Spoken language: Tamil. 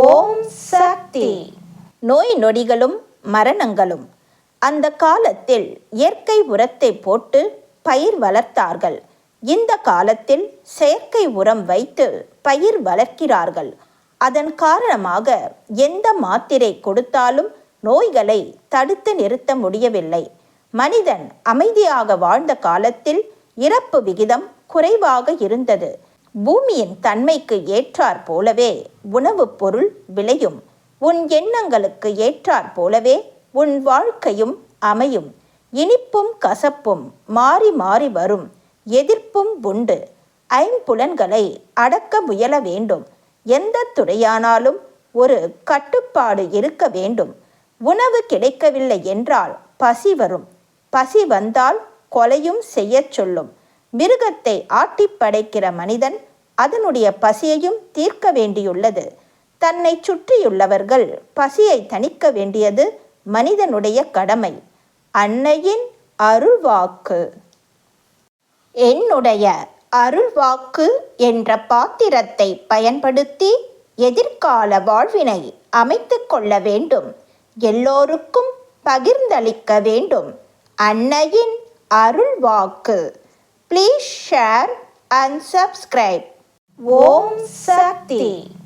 ஓம் சக்தி. நோய் நொடிகளும் மரணங்களும் அந்த காலத்தில் இயற்கை உரத்தை போட்டு பயிர் வளர்த்தார்கள். இந்த காலத்தில் செயற்கை உரம் வைத்து பயிர் வளர்க்கிறார்கள். அதன் காரணமாக எந்த மாத்திரை கொடுத்தாலும் நோய்களை தடுத்து நிறுத்த முடியவில்லை. மனிதன் அமைதியாக வாழ்ந்த காலத்தில் இறப்பு விகிதம் குறைவாக இருந்தது. பூமியின் தன்மைக்கு ஏற்றாற் போலவே உணவுப் பொருள் விளையும். உன் எண்ணங்களுக்கு ஏற்றாற் போலவே உன் வாழ்க்கையும் அமையும். இனிப்பும் கசப்பும் மாறி மாறி வரும். எதிர்ப்பும் உண்டு. ஐம்புலன்களை அடக்க முயல வேண்டும். எந்த துறையானாலும் ஒரு கட்டுப்பாடு இருக்க வேண்டும். உணவு கிடைக்கவில்லை என்றால் பசி வரும். பசி வந்தால் கொலையும் செய்யச் சொல்லும். மிருகத்தை ஆட்டி படைக்கிற மனிதன் அதனுடைய பசியையும் தீர்க்க வேண்டியுள்ளது. தன்னை சுற்றியுள்ளவர்கள் பசியை தணிக்க வேண்டியது மனிதனுடைய கடமை. அன்னையின் அருள்வாக்கு. என்னுடைய அருள்வாக்கு என்ற பாத்திரத்தை பயன்படுத்தி எதிர்கால வாழ்வினை அமைத்து கொள்ள வேண்டும். எல்லோருக்கும் பகிர்ந்தளிக்க வேண்டும். அன்னையின் அருள்வாக்கு. Please share and subscribe. Om Sakti.